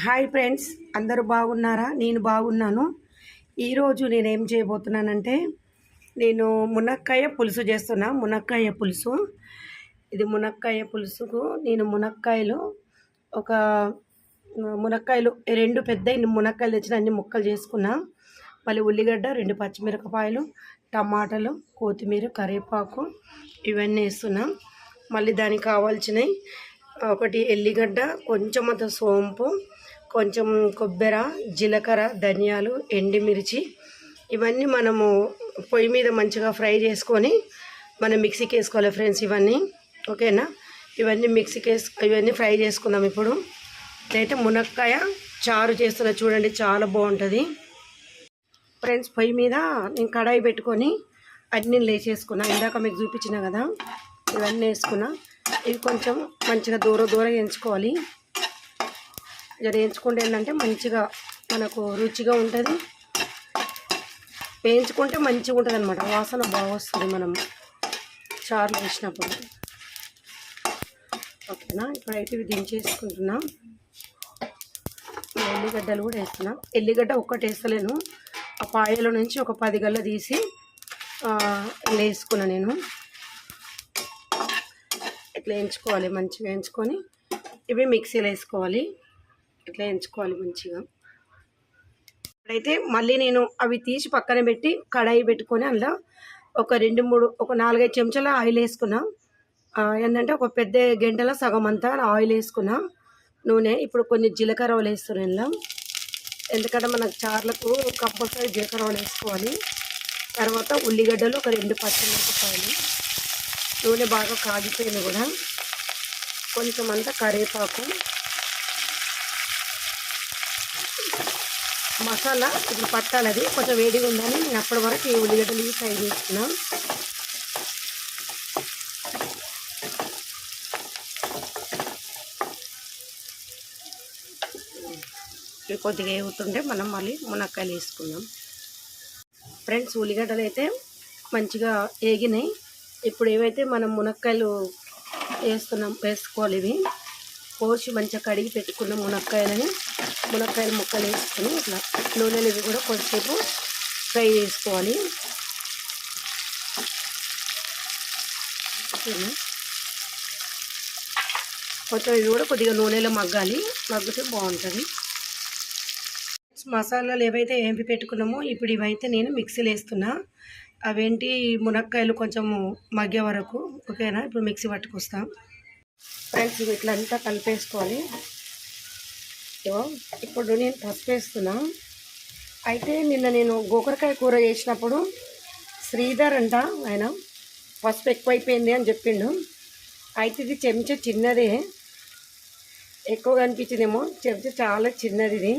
Hi friends అందరూ బాగున్నారా? నేను బాగున్నాను. ఈరోజు నేను ఏం చేయబోతున్నానంటే నేను మునక్కాయ పులుసు చేస్తున్నా. మునక్కాయ పులుసు. ఇది మునక్కాయ పులుసుకు నేను మునక్కాయలు ఒక మునక్కాయలు రెండు పెద్ద మునక్కాయలు తెచ్చిన అన్ని ముక్కలు చేసుకున్నా. మళ్ళీ ఉల్లిగడ్డ రెండు పచ్చిమిరపకాయలు టమాటాలు కొత్తిమీర కరివేపాకు ఇవన్నీ వేస్తున్నా. మళ్ళీ దానికి కావాల్సినవి ఒకటి ఎల్లిగడ్డ కొంచెం అంత సోంపు కొంచెం కొబ్బరి జీలకర్ర ధనియాలు ఎండిమిర్చి ఇవన్నీ మనము పొయ్యి మీద మంచిగా ఫ్రై చేసుకొని మనం మిక్సీకి వేసుకోవాలి ఫ్రెండ్స్ ఇవన్నీ. ఓకేనా? ఇవన్నీ మిక్సీకి వేసు ఇవన్నీ ఫ్రై చేసుకుందాం ఇప్పుడు. అయితే మునక్కాయ చారు చేస్తున్నా చూడండి చాలా బాగుంటుంది. ఫ్రెండ్స్ పొయ్యి మీద నేను కడాయి పెట్టుకొని అన్నీ లేచేసుకున్నా. ఇందాక మీకు చూపించిన కదా ఇవన్నీ వేసుకున్నా. ఇవి కొంచెం మంచిగా దూర దూరం ఎంచుకోవాలి. జర వేయించుకుంటే ఏంటంటే మంచిగా మనకు రుచిగా ఉంటుంది. వేయించుకుంటే మంచిగా ఉంటుంది అనమాట వాసన బాగా వస్తుంది మనం చారులు వేసినప్పుడు. ఓకేనా? ఇప్పుడైతే ఇవి దించేసుకుంటున్నా. ఎల్లిగడ్డలు కూడా వేస్తున్నా. ఎల్లిగడ్డ ఒక్కటి వేస్తలేను. ఆ పాయల నుంచి ఒక పది గల్ల తీసి వేసుకున్నా నేను. ఇట్లా వేయించుకోవాలి మంచిగా వేయించుకొని. ఇవి మిక్సీలో వేసుకోవాలి. ఇట్లా ఎంచుకోవాలి మంచిగా. ఇప్పుడైతే మళ్ళీ నేను అవి తీసి పక్కన పెట్టి కడాయి పెట్టుకొని అందులో ఒక రెండు మూడు ఒక నాలుగైదు చెంచాల ఆయిల్ వేసుకున్నా. ఏంటంటే ఒక పెద్ద గంటలో సగం అంతా ఆయిల్ వేసుకున్నా. నూనె ఇప్పుడు కొన్ని జీలకర్ర వేస్తున్నాను ఇందులో. ఎందుకంటే మనకు చార్లకు కంపల్సరీ జీలకర్ర వేసుకోవాలి. తర్వాత ఉల్లిగడ్డలు ఒక రెండు పచ్చిమిరపకాయలు. నూనె బాగా కాగిపోయింది కూడా. కొంచెం అంతా కరివేపాకు. మసాలా ఇప్పుడు పట్టాలి అది కొంచెం వేడిగా ఉందని నేను అప్పటి వరకు ఈ ఉల్లిగడ్డలు ఫ్రై చేస్తున్నా ఇవి కొద్దిగా వేగుతుంటే మనం మళ్ళీ మునక్కాయలు వేసుకుందాం ఫ్రెండ్స్ ఉల్లిగడ్డలు అయితే మంచిగా వేగినాయి ఇప్పుడు ఏవైతే మనం మునక్కాయలు వేస్తున్నాం వేసుకోవాలి ఇవి కోసి మంచిగా కడిగి పెట్టుకున్న మునక్కాయలని మునక్కాయలు ముక్కలు వేసుకొని ఇట్లా నూనెలు ఇవి కూడా కొద్దిసేపు ఫ్రై చేసుకోవాలి. కొంచెం ఇవి కూడా కొద్దిగా నూనెలో మగ్గాలి. మగ్గితే బాగుంటుంది. మసాలాలు ఏవైతే ఏంపి పెట్టుకున్నామో ఇప్పుడు ఇవైతే నేను మిక్సీలో వేస్తున్నా. అవేంటి? మునక్కాయలు కొంచెం మగ్గే వరకు. ఓకేనా? ఇప్పుడు మిక్సీ పట్టుకొస్తాం. ఫ్రెండ్స్ ఇట్లా అంతా కలిపేసుకోవాలి. ఇప్పుడు నేను పసుపు వేస్తున్నా. అయితే నిన్న నేను గోకరకాయ కూర చేసినప్పుడు శ్రీధర్ అంట ఆయన పసుపు ఎక్కువైపోయింది అని చెప్పిండు. అయితే ఇది చెంచా చిన్నదే. ఎక్కువగా అనిపించిందేమో చెంచా చాలా చిన్నది ఇది.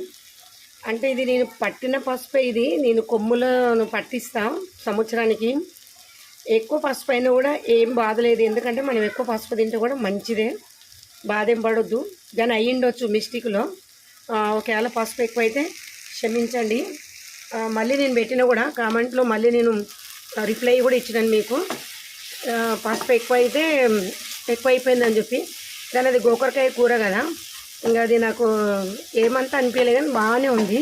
అంటే ఇది నేను పట్టిన పసుపు ఇది నేను కొమ్ములను పట్టిస్తా సంవత్సరానికి. ఎక్కువ పసుపు అయినా కూడా ఏం బాధలేదు. ఎందుకంటే మనం ఎక్కువ పసుపు తింటే కూడా మంచిదే. బాధ ఏం పడొద్దు. కానీ అయ్యిండొచ్చు మిస్టేక్లో. ఒకవేళ పసుపు ఎక్కువైతే క్షమించండి. మళ్ళీ నేను పెట్టినా కూడా కామెంట్లో మళ్ళీ నేను రిప్లై కూడా ఇచ్చినాను మీకు. పసుపు ఎక్కువ అయితే ఎక్కువ అయిపోయిందని చెప్పి. కానీ అది గోకరకాయ కూర కదా. ఇంకా అది నాకు ఏమంతా అనిపించలేదు కానీ బాగానే ఉంది.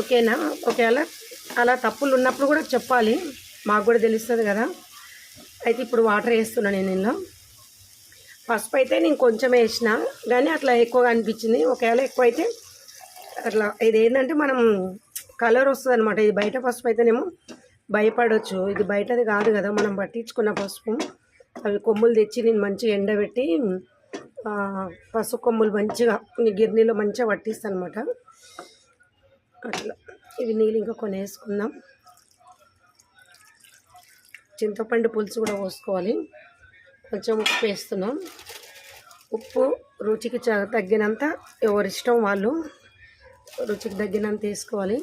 ఓకేనా? ఒకవేళ అలా తప్పులు ఉన్నప్పుడు కూడా చెప్పాలి. మాకు కూడా తెలుస్తుంది కదా. అయితే ఇప్పుడు వాటర్ వేస్తున్నాను నేను ఇందులో పసుపు అయితే నేను కొంచెం వేసిన కానీ అట్లా ఎక్కువగా అనిపించింది. ఒకవేళ ఎక్కువ అయితే అట్లా ఇది ఏంటంటే మనం కలర్ వస్తుంది అనమాట ఇది బయట పసుపు అయితేనేమో భయపడవచ్చు ఇది బయటది కాదు కదా. మనం పట్టించుకున్న పసుపు. అవి కొమ్ములు తెచ్చి నేను మంచిగా ఎండబెట్టి పసుపు కొమ్ములు మంచిగా గిర్నీలో మంచిగా పట్టిస్తాను అనమాట అట్లా. ఇవి నీళ్ళు ఇంకా కొన్ని వేసుకుందాం చింతపండు పులుసు కూడా పోసుకోవాలి. కొంచెం ఉప్పు వేస్తున్నాం. ఉప్పు రుచికి తగ్గినంత ఎవరిష్టం వాళ్ళు రుచికి తగ్గినంత వేసుకోవాలి.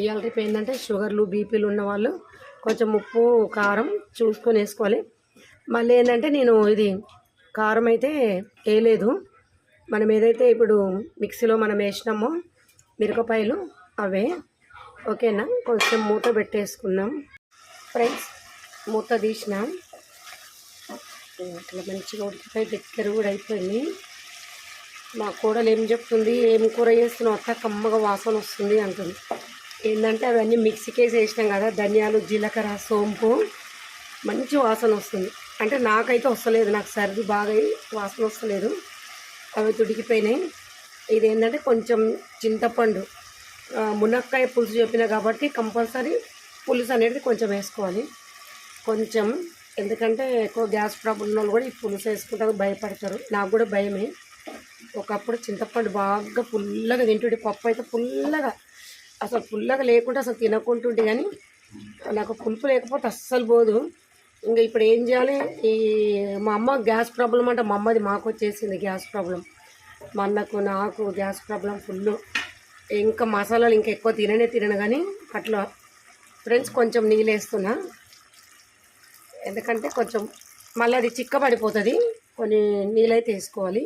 ఇవాళ రేపు ఏంటంటే షుగర్లు బీపీలు ఉన్న వాళ్ళు కొంచెం ఉప్పు కారం చూసుకొని వేసుకోవాలి. మళ్ళీ ఏంటంటే నేను ఇది కారం అయితే వేయలేదు. మనం ఏదైతే ఇప్పుడు మిక్సీలో మనం వేసినామో మిరపకాయలు అవే. ఓకేనా? కొంచెం మూత పెట్టేసుకున్నాం. ఫ్రెండ్స్ మూత తీసినాం. అట్లా మంచిగా ఉడికిపోయి దగ్గర కూడా అయిపోయింది. మా కూడలు ఏం చెప్తుంది ఏం కూర చేస్తున్నావు అత్త? కమ్మగా వాసన వస్తుంది అంటుంది. ఏంటంటే అవన్నీ మిక్సీకి వేసి వేసినాం కదా ధనియాలు జీలకర్ర సోంపు. మంచి వాసన వస్తుంది. అంటే నాకైతే వస్తలేదు నాకు సర్ది బాగా వాసన వస్తలేదు. అవి తుడికిపోయినాయి ఇది ఏంటంటే కొంచెం చింతపండు. మునక్కాయ పులుసు చెప్పిన కాబట్టి కంపల్సరీ పులుసు అనేది కొంచెం వేసుకోవాలి. కొంచెం ఎందుకంటే ఎక్కువ గ్యాస్ ప్రాబ్లం ఉన్న వాళ్ళు కూడా ఈ పులుసు వేసుకుంటారు భయపడతారు. నాకు కూడా భయమే. ఒకప్పుడు చింతపండు బాగా పుల్లగా తింటుండే. పప్పు అయితే పుల్లగా. అసలు పుల్లగా లేకుండా అసలు తినకుంటుంటే కానీ నాకు పులుపు లేకపోతే అస్సలు పోదు. ఇంకా ఇప్పుడు ఏం చేయాలి? ఈ మా అమ్మ గ్యాస్ ప్రాబ్లం అంటే. మా అమ్మది మాకు వచ్చేసింది గ్యాస్ ప్రాబ్లం మా అన్నకు నాకు గ్యాస్ ప్రాబ్లం ఫుల్ ఇంకా మసాలాలు ఇంకా ఎక్కువ తిననే తినను కానీ అట్లా. ఫ్రెండ్స్ కొంచెం నీళ్ళు వేస్తున్నా. ఎందుకంటే కొంచెం మళ్ళీ అది చిక్కబడిపోతుంది. కొన్ని నీళ్ళైతే వేసుకోవాలి.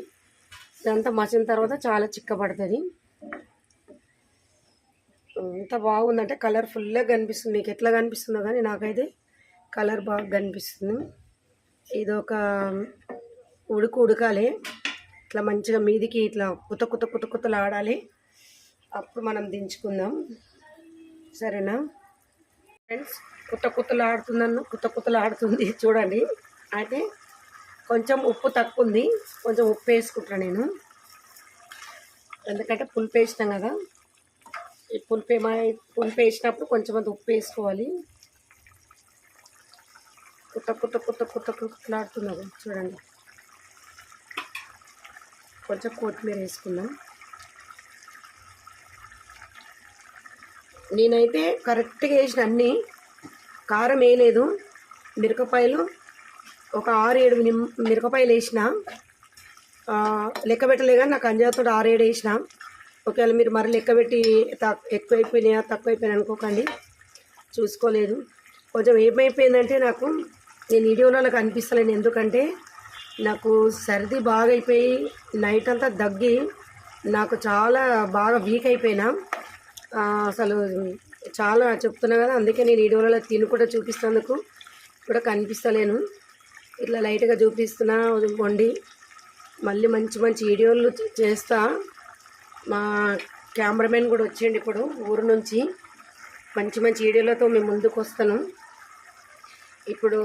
ఇదంతా మసిన తర్వాత చాలా చిక్కబడుతుంది. ఎంత బాగుందంటే కలర్ ఫుల్గా కనిపిస్తుంది. మీకు ఎట్లా కనిపిస్తుందో కానీ నాకైతే కలర్ బాగా కనిపిస్తుంది. ఇది ఒక ఉడుకు ఉడకాలి. ఇట్లా మంచిగా మీదికి ఇట్లా కుత కుత కుత కుతలు ఆడాలి అప్పుడు మనం దించుకుందాం. సరేనా? ఫ్రెండ్స్ కుత్త కుత్తలు ఆడుతున్నాను కుత్త కుత్తలు ఆడుతుంది చూడండి. అయితే కొంచెం ఉప్పు తక్కువ ఉంది కొంచెం ఉప్పు వేసుకుంటాను నేను. ఎందుకంటే పులుపు వేసినాం కదా. ఈ పులుపు ఏమై పులుపు వేసినప్పుడు కొంచెం అంత ఉప్పు వేసుకోవాలి. కుత్త కుత్త కుత్త కుత్త కుత్తలు ఆడుతున్నారు చూడండి. కొంచెం కొత్తిమీర వేసుకుందాం. నేనైతే కరెక్ట్గా వేసిన అన్నీ. కారం వేయలేదు మిరపకాయలు ఒక ఆరు ఏడు నిమ్ మిరపకాయలు వేసిన. లెక్క పెట్టలే కానీ నాకు అంజాతో ఆరు ఏడు వేసిన. ఒకవేళ మీరు మరి లెక్క పెట్టి తక్ ఎక్కువ అయిపోయినాయా తక్కువ అనుకోకండి. చూసుకోలేదు. కొంచెం ఏమైపోయిందంటే నాకు నేను వీడియోలో కనిపిస్తలేను. ఎందుకంటే నాకు సర్ది బాగా అయిపోయి నైట్ అంతా దగ్గి నాకు చాలా బాగా వీక్ అయిపోయినా. అసలు చాలా చెప్తున్నా కదా అందుకే నేను వీడియోలలో తిని కూడా చూపిస్తున్నందుకు కూడా కనిపిస్తలేను. ఇట్లా లైట్గా చూపిస్తున్నా వండి మళ్ళీ మంచి మంచి వీడియోలు చేస్తా. మా కెమెరామెన్ కూడా వచ్చేయండి ఇప్పుడు ఊరు నుంచి. మంచి మంచి వీడియోలతో మేము ముందుకు వస్తాను. ఇప్పుడు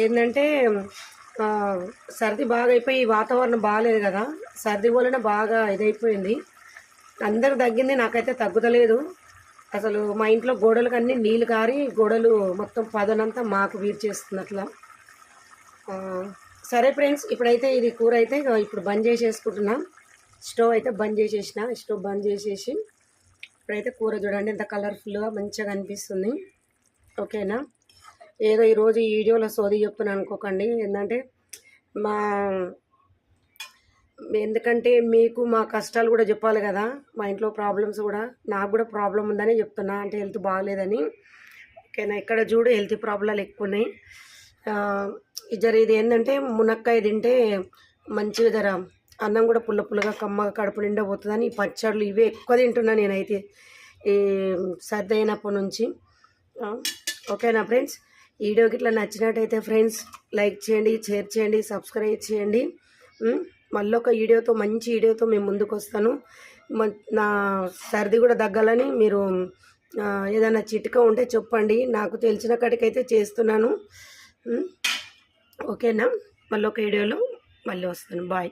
ఏంటంటే సర్ది బాగా అయిపోయి వాతావరణం బాగాలేదు కదా సర్ది వలన బాగా ఇదైపోయింది. అందరు తగ్గింది నాకైతే తగ్గుతలేదు. అసలు మా ఇంట్లో గోడలకు అన్నీ నీళ్ళు కారి గోడలు మొత్తం పదనంతా మాకు వీర్చేస్తున్నట్లా. సరే ఫ్రెండ్స్ ఇప్పుడైతే ఇది కూర అయితే ఇప్పుడు బంద్ చేసేసుకుంటున్నా. స్టవ్ అయితే బంద్ చేసేసిన స్టవ్ బంద్ చేసేసి ఇప్పుడైతే కూర చూడండి ఎంత కలర్ఫుల్గా మంచిగా అనిపిస్తుంది. ఓకేనా? ఏదో ఈరోజు ఈ వీడియోలో సోది చెప్తున్నాను అనుకోకండి. ఏంటంటే మా ఎందుకంటే మీకు మా కష్టాలు కూడా చెప్పాలి కదా మా ఇంట్లో ప్రాబ్లమ్స్ కూడా. నాకు కూడా ప్రాబ్లం ఉందని చెప్తున్నా అంటే హెల్త్ బాగలేదని. ఓకేనా ఇక్కడ చూడు హెల్త్ ప్రాబ్లాలు ఎక్కువ ఉన్నాయి. జర ఇది ఏంటంటే మునక్కాయ తింటే మంచిగా జర అన్నం కూడా పుల్ల పుల్లగా కమ్మగా కడుపు నిండా పోతుందని ఈ పచ్చళ్ళు ఇవే ఎక్కువ తింటున్నా నేనైతే ఈ సర్ది అయినప్పటి నుంచి. ఓకేనా ఫ్రెండ్స్ ఈ వీడియోకి ఇట్లా నచ్చినట్టయితే ఫ్రెండ్స్ లైక్ చేయండి షేర్ చేయండి సబ్స్క్రైబ్ చేయండి. మళ్ళీ ఒక వీడియోతో మంచి వీడియోతో మేము ముందుకు వస్తాను నా సర్ది కూడా తగ్గాలని మీరు ఏదైనా చిట్కా ఉంటే చెప్పండి. నాకు తెలిసిన కాడికైతే చేస్తున్నాను. ఓకేనా? మళ్ళీ ఒక వీడియోలో మళ్ళీ వస్తాను. బాయ్.